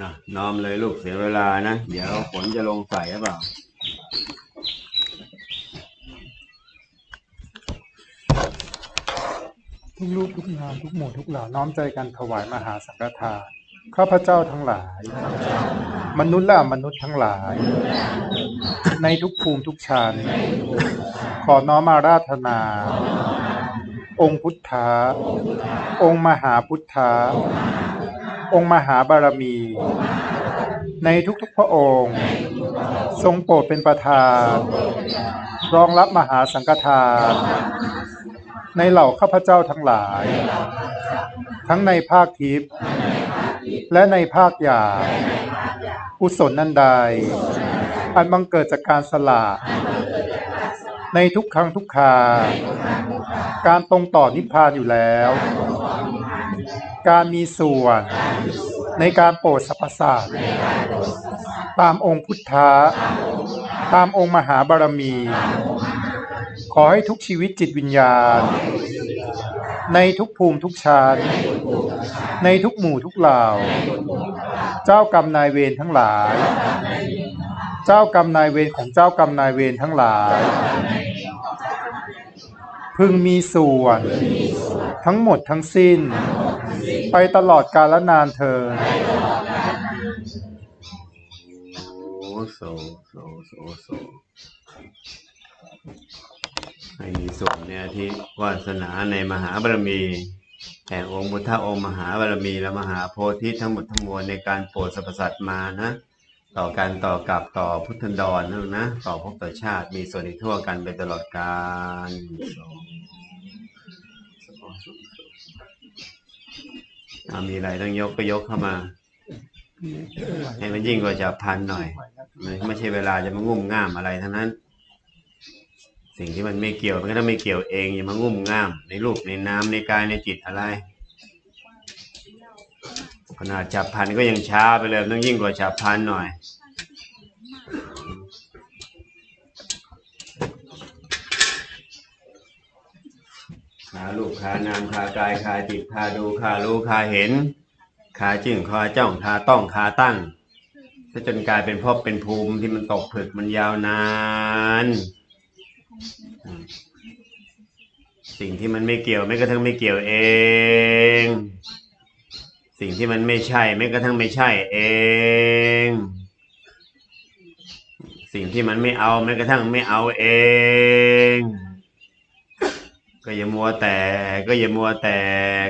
นะน้อมเลยลูกเสียเวลานะ เดี๋ยวฝนจะลงใส่หรือเปล่าทุกลูกทุกนามทุกหมู่ทุกเหล่าน้อมใจกันถวายมหาสังฆทานข้าพเจ้าทั้งหลาย มนุษย์ละมนุษย์ทั้งหลาย ในทุกภูมิทุกชั้นขอน้อมมาราธนา องค์พุทธา องค์มหาพุทธา องค์มหาบารมี ในทุกๆพระองค์ ทรงโปรดเป็นประธานรองรับมหาสังฆทานในเหล่าข้าพเจ้าทั้งหลาย ทั้งในภาคทิพย์และในภาคหยาบกุศลนันใด อันบังเกิดจากการสละในทุกครั้งทุกคราการตรงต่อนิพพานอยู่แล้ว การมีส่วน ในการโปรดสรรพสัตว์ตามองค์พุทธะตามองค์มหาบารมี ขอให้ทุกชีวิตจิตวิญญาณ ในทุกภูมิทุกชาติ ในทุกหมู่ทุกเหล่า เจ้ากรรมนายเวรทั้งหลาย เจ้ากรรมนายเวรของเจ้ากรรมนายเวรทั้งหลาย พึงมีส่วน ทั้งหมดทั้งสิ้น ไปตลอดกาลนานเธอโอ้โสโสโสโสให้มีส่วนเนี่ยที่วาสนาในมหาบารมีแห่งองค์พุทธองค์มหาบารมีและมหาโพธิทั้งหมดทั้งมวลในการโปรดสรรพสัตว์มานะ ต่อการต่อกลับต่อพุทธันดรนั่นนะ ต่อภพต่อชาติมีส่วนในทั่วกันไปตลอดกาลสองสองสองอ่า มีอะไรต้องยกก็ยกเข้ามา ให้มันยิ่งกว่าจับพันหน่อยไม่ใช่เวลาจะมางุ่มง่ามอะไรทั้งนั้น สิ่งที่มันไม่เกี่ยวมันก็ต้องไม่เกี่ยวเองอย่ามางุ่มง่าม ในรูปในนาในกายในจิตอะไรขนาดจับพันก็ยังช้าไปเลยต้องยิ่งกว่าจับพันหน่อย ขาลูกขานามขากายขาจิตขาดูขารู้ขาเห็นขาจึงขาจ้องขาต้องขาตั้งถ้าจนกลายเป็นภพเป็นภูมิที่มันตกผลึกมันยาวนาน สิ่งที่มันไม่เกี่ยวไม่กระทั่งไม่เกี่ยวเอง สิ่งที่มันไม่ใช่ไม่กระทั่งไม่ใช่เอง สิ่งที่มันไม่เอาไม่กระทั่งไม่เอาเอง ก็อย่ามัวแต่ ก็อย่ามัวแต่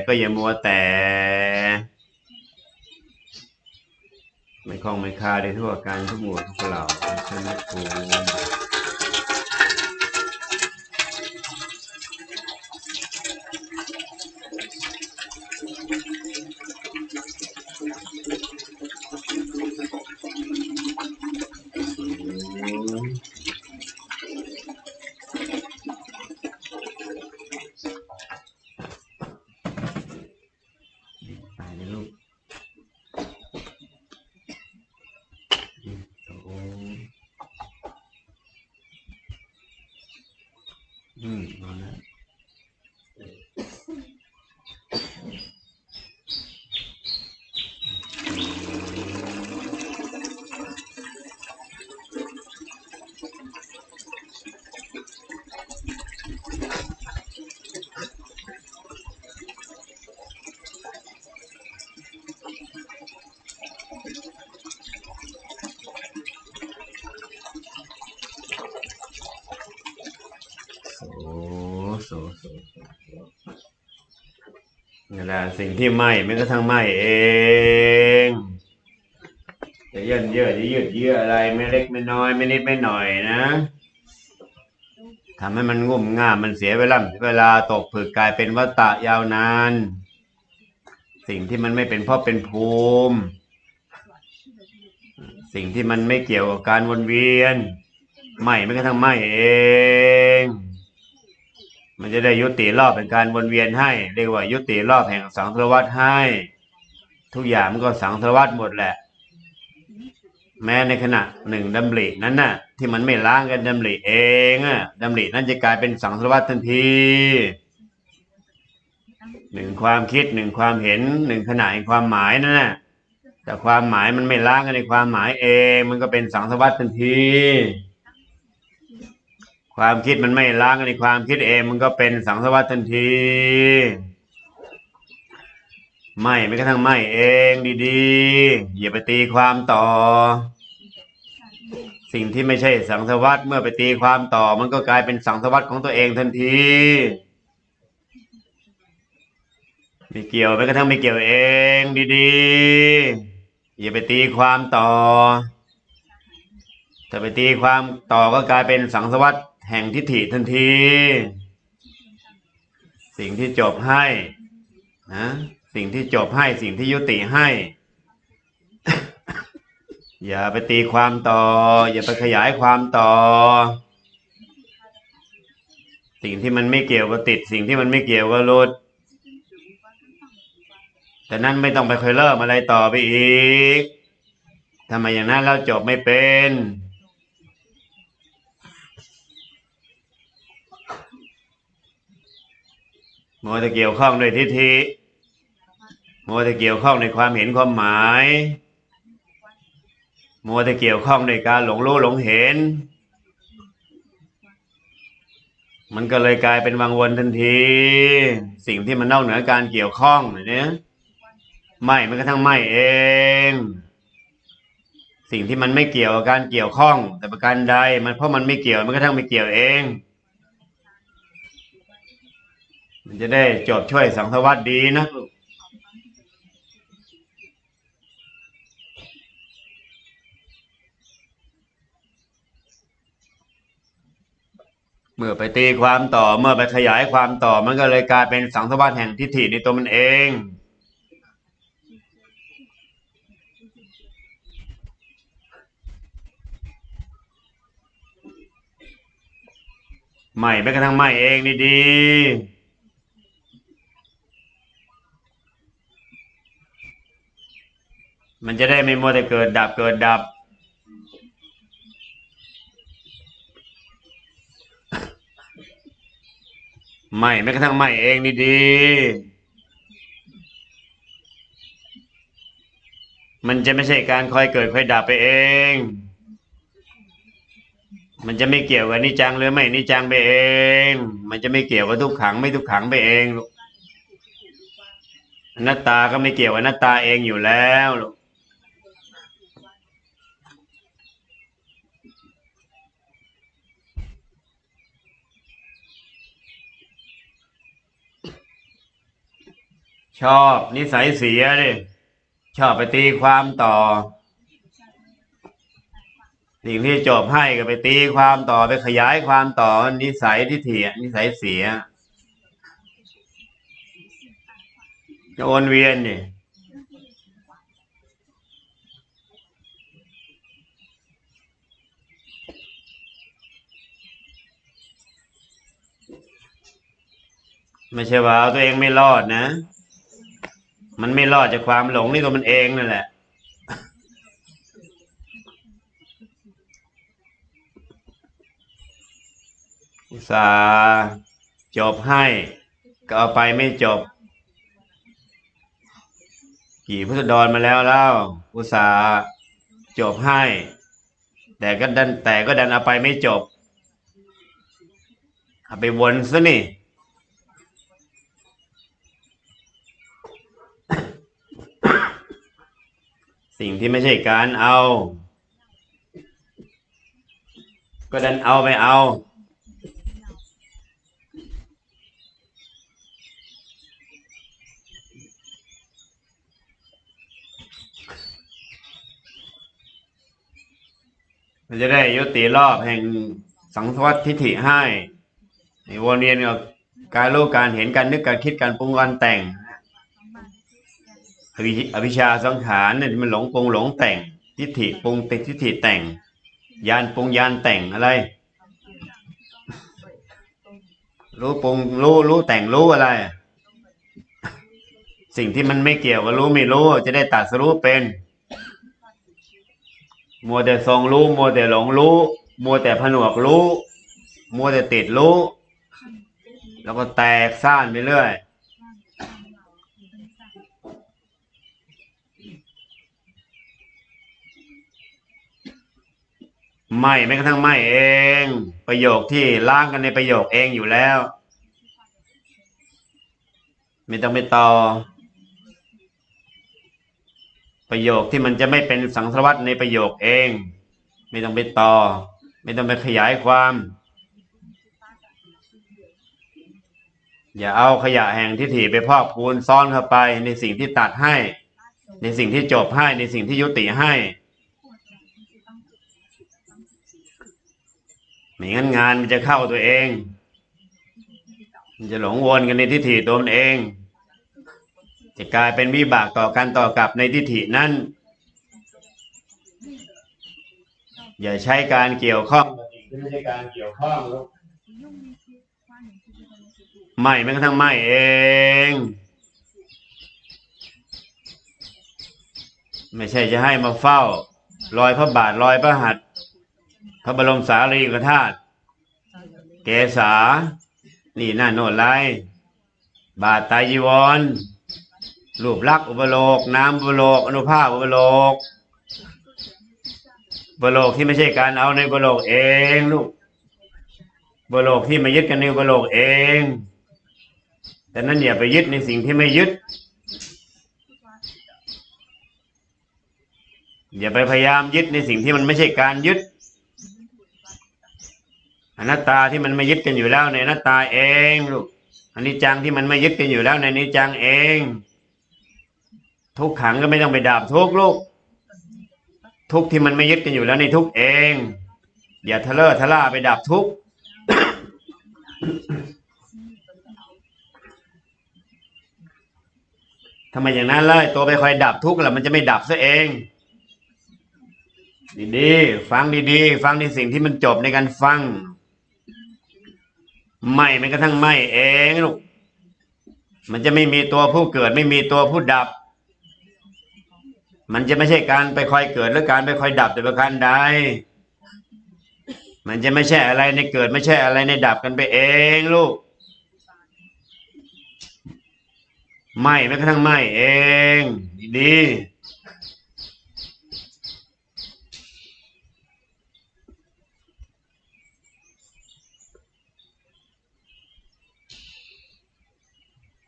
ก็อย่ามัวแต่ ไม่คล้องไม่คาได้ทั่วการทุกหมู่ทุกเหล่าฉันไม่กลัว อืมเนี่แหละสิ่งที่ไหมไม่กระทั่งไหมเองจะเยินเยอะจะยืดเยื้ออะไรไม่เล็กไม่น้อยไม่นิดไม่หน่อยนะทำให้มันงุ่มง่ามมันเสียเวลาเวลาตกผึกกลายเป็นวัฏฏะยาวนาน สิ่งที่มันไม่เป็นพราะเป็นภูมิ สิ่งที่มันไม่เกี่ยวกับการวนเวียน ไม่ไม่กระทั่งไม่เอง มันจะได้ยุติรอบเป็นการวนเวียนให้ เรียกว่ายุติรอบแห่งสังสารวัฏให้ ทุกอย่างมันก็สังสารวัฏหมดแหละ แม้ในขณะหนึ่งดำรินั้นน่ะ ที่มันไม่ล้างกันดำริเองอะดำรินั้นจะกลายเป็นสังสารวัฏทันทีหนึ่งความคิดหนึ่งความเห็นหนึ่งขณะแห่งความหมายนั่นน่ะแต่ความหมายมันไม่ล้างกันในความหมายเอง มันก็เป็นสังสารวัตทันที ความคิดมันไม่ล้างในความคิดเองมันก็เป็นสังสารวัตทันทีไม่ไม่กระทั่งไม่เองดีๆ อย่าไปตีความต่อ สิ่งที่ไม่ใช่สังสารวัตเมื่อไปตีความต่อ มันก็กลายเป็นสังสารวัตของตัวเองทันทีไม่เกี่ยวไม่กระทั่งไม่เกี่ยวเองดีๆ อย่าไปตีความต่อ ถ้าไปตีความต่อก็กลายเป็นสังสารวัต แห่งทิฏฐิทันที สิ่งที่จบให้นะสิ่งที่จบให้สิ่งที่ยุติให้ อย่าไปตีความต่อ อย่าไปขยายความต่อ สิ่งที่มันไม่เกี่ยวก็ติด สิ่งที่มันไม่เกี่ยวก็ลดแต่นั้นไม่ต้องไปค่อยเริ่มอะไรต่อไปอีกทำไมอย่างนั้นเราจบไม่เป็น มัวแต่เกี่ยวข้องด้วยทิฏฐิมัวแต่เกี่ยวข้องในความเห็นความหมายมัวแต่เกี่ยวข้องในการหลงรู้หลงเห็น มันก็เลยกลายเป็นวังวนทันที สิ่งที่มันนอกเหนือการเกี่ยวข้องเนี่ยไม่มันกระทั่งไม่เอง สิ่งที่มันไม่เกี่ยวกับการเกี่ยวข้อง แต่ประการใดมันเพราะมันไม่เกี่ยวมันกระทั่งไม่เกี่ยวเอง มันจะได้จบช่วยสังสารวัตดีนะลูกเมื่อไปตีความต่อเมื่อไปขยายความต่อมันก็เลยกลายเป็นสังสารวัตแห่งทิฏฐิในตัวมันเอง ใหม่ไปกระทั่งใหม่เองดี มันจะได้ไม่มัวแต่เกิดดับเกิดดับใหม่ไม่กระทั่งใหม่เองดีๆมันจะไม่ใช่การคอยเกิดคอยดับไปเอง มันจะไม่เกี่ยวกับนิจังหรือไม่นิจังไปเอง มันจะไม่เกี่ยวกับทุกขังไม่ทุกขังไปเองลูกอนัตตาก็ไม่เกี่ยวกับอนัตตาเองอยู่แล้วลูก ชอบนิสัยเสียดิชอบไปตีความต่อ สิ่งที่จบให้ก็ไปตีความต่อไปขยายความต่อนิสัยที่เถียนิสัยเสียจะวนเวียนนี่ไม่ใช่ว่าตัวเองไม่รอดนะ มันไม่รอดจากความหลงนี่ตัวมันเองนั่นแหละ อุตส่าห์จบให้ ก็เอาไปไม่จบ กี่พุทธดรมาแล้วเล่าอุตส่าห์จบให้ แต่ก็ดันแต่ก็ดันเอาไปไม่จบเอาไปวนซะนี่ สิ่งที่ไม่ใช่การเอา ก็ดันเอาไปเอา มันจะได้ยุติรอบแห่งสังสวัตทิฏฐิให้ในวนเวียนกับการรู้การเห็นการนึกการคิดการปรุงการแต่ง อวิอวิชชาสังขารเนี่ยมันหลงปรุงหลงแต่งทิฏฐิปรุงติดทิฏฐิแต่งยานปรุงยานแต่งอะไร รู้ปรุงรู้รู้แต่งรู้อะไร สิ่งที่มันไม่เกี่ยวกับรู้ไม่รู้ จะได้ตัดสรู้เป็นมัวแต่ทรงรู้มัวแต่หลงรู้มัวแต่ผนวกรู้มัวแต่ติดรู้ แล้วก็แตกซ่านไปเรื่อย ไม่แม้กระทั่งไม่เอง ประโยคที่ล้างกันในประโยคเองอยู่แล้ว ไม่ต้องไปต่อ ประโยคที่มันจะไม่เป็นสังสารวัตในประโยคเอง ไม่ต้องไปต่อ ไม่ต้องไปขยายความ อย่าเอาขยะแห่งทิฏฐิไปพอกพูนซ้อนเข้าไป ในสิ่งที่ตัดให้ ในสิ่งที่จบให้ในสิ่งที่ยุติให้ ไม่งั้นงานมันจะเข้าตัวเอง มันจะหลงวนกันในทิฏฐิตัวมันเอง จะกลายเป็นวิบากต่อกันต่อกลับในทิฏฐินั้น อย่าใช้การเกี่ยวข้องกับสิ่งที่ไม่ใช่การเกี่ยวข้องลูกไม่แม้กระทั่งไม่เองไม่ใช่จะให้มาเฝ้า รอยพระบาทรอยพระหัตถ์ พระบรมสารีริกธาตุเกษา นี่หน้าโนดไรบาทไตรจีวรรูปลักษ์อุปโลก น้ำอุปโลก อนุภาพอุปโลกอุปโลกที่ไม่ใช่การเอาในอุปโลกเองลูกอุปโลกที่มายึดกันในอุปโลกเอง แต่นั้นอย่าไปยึดในสิ่งที่ไม่ยึด อย่าไปพยายามยึดในสิ่งที่มันไม่ใช่การยึด อนัตตาที่มันไม่ยึดกันอยู่แล้วในอนัตตาเองลูกอันนี้จังที่มันไม่ยึดกันอยู่แล้วในนี้จังเอง ทุกขังก็ไม่ต้องไปดับทุกลูก ทุกที่มันไม่ยึดกันอยู่แล้วในทุกเอง อย่าทะเลาะทะล่าไปดับทุกทำไมอย่างนั้นเลยตัวไปคอยดับทุกข์แล้วมันจะไม่ดับซะเอง ดีๆ ฟังดีๆ ฟังในสิ่งที่มันจบในการฟัง ไม่แม้กระทั่งไม่เองลูกมันจะไม่มีตัวผู้เกิด ไม่มีตัวผู้ดับ มันจะไม่ใช่การไปคอยเกิดหรือการไปคอยดับแต่ประการใดมันจะไม่ใช่อะไรในเกิด ไม่ใช่อะไรในดับกันไปเองลูกไม่แม้กระทั่งไม่เอง ดีๆ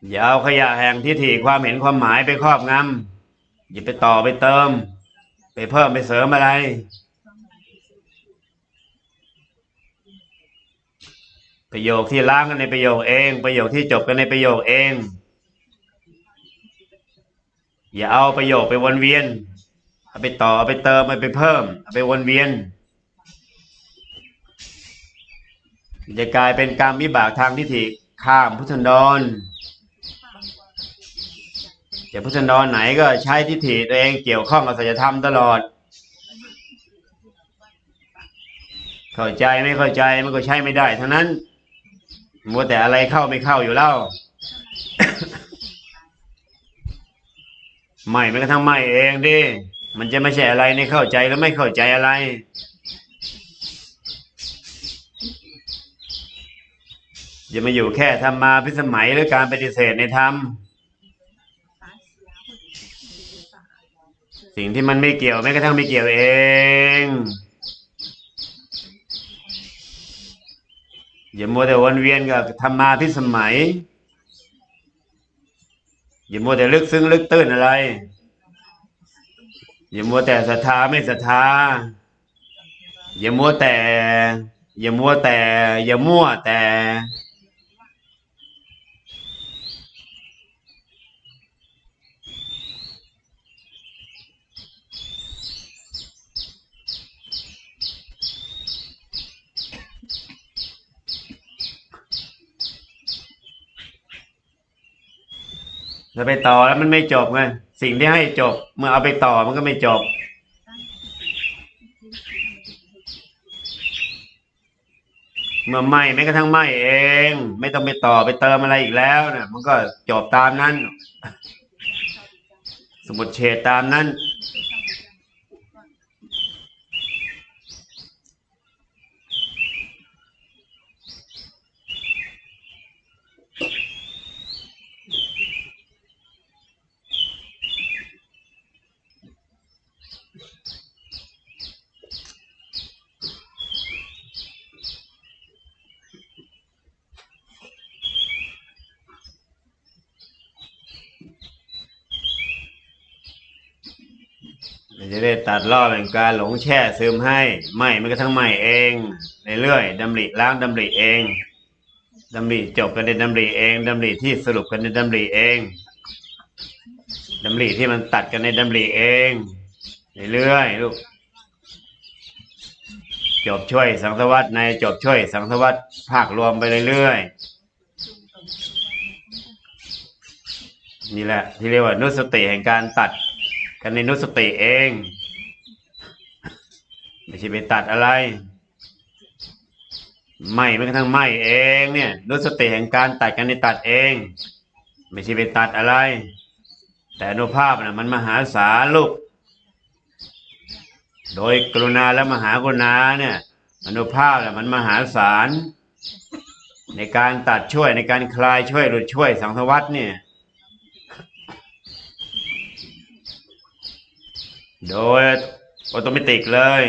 อย่าเอาขยะแห่งทิฏฐิความเห็นความหมายไปครอบงำอย่าไปต่อไปเติม ไปเพิ่มไปเสริมอะไร ประโยคที่ล้างกันในประโยคเอง ประโยคที่จบกันในประโยคเอง อย่าเอาประโยคไปวนเวียนเอาไปต่อเอาไปเติมเอาไปเพิ่มเอาไปวนเวียนจะกลายเป็นกรรมวิบากทางทิฏฐิข้ามพุทธนดร จะพุทธันดรไหนก็ใช้ทิฏฐิตัวเองเกี่ยวข้องกับสัจธรรมตลอด เข้าใจไม่เข้าใจมันก็ใช้ไม่ได้ทั้งนั้นมัวแต่อะไรเข้าไม่เข้าอยู่แล้วไม่แม้กระทั่งไม่เองดิมันจะไม่ใช่อะไรในเข้าใจแล้วไม่เข้าใจอะไรอย่ามาอยู่แค่ธรรมาพิสมัยหรือการปฏิเสธในธรรม สิ่งที่มันไม่เกี่ยวแม้กระทั่งไม่เกี่ยวเอง อย่ามัวแต่วนเวียนกับธรรมาพิสมัย อย่ามัวแต่ลึกซึ้งลึกตื้นอะไร อย่ามัวแต่ศรัทธาไม่ศรัทธา อย่ามัวแต่ อย่ามัวแต่ อย่ามั่วแต่ จะไปต่อแล้วมันไม่จบไงสิ่งที่ให้จบ เมื่อเอาไปต่อมันก็ไม่จบ เมื่อไม่แม้กระทั่งไม่เอง ไม่ต้องไปต่อไปเติมอะไรอีกแล้วนะมันก็จบตามนั้น สมุดเฉดตามนั้น จะได้ตัดล่อแห่งการหลงแช่ซึมให้ไหมมันก็ทั้งไหมเองเรื่อยๆดำริล้างดำริเองดำริจบกันในดำริเองดำริที่สรุปกันในดำริเองดำริที่มันตัดกันในดำริเองเรื่อยๆลูกจบช่วยสังสวัสดในจบช่วยสังสวัสดภาครวมไปเรื่อยๆนี่แหละที่เรียกว่านุสติแห่งการตัด กันในนุสติเอง ไม่ใช่ไปตัดอะไรไม่แม้กระทั่งไม่เองเนี่ยนุสติแห่งการตัดกันในตัดเอง ไม่ใช่ไปตัดอะไร แต่อนุภาพนะมันมหาศาลลูกโดยกรุณาและมหากรุณาเนี่ยอนุภาพน่ะมันมหาศาลในการตัดช่วยในการคลายช่วยหลุดช่วยสังสวัตเนี่ย โดยออโตเมติกเลย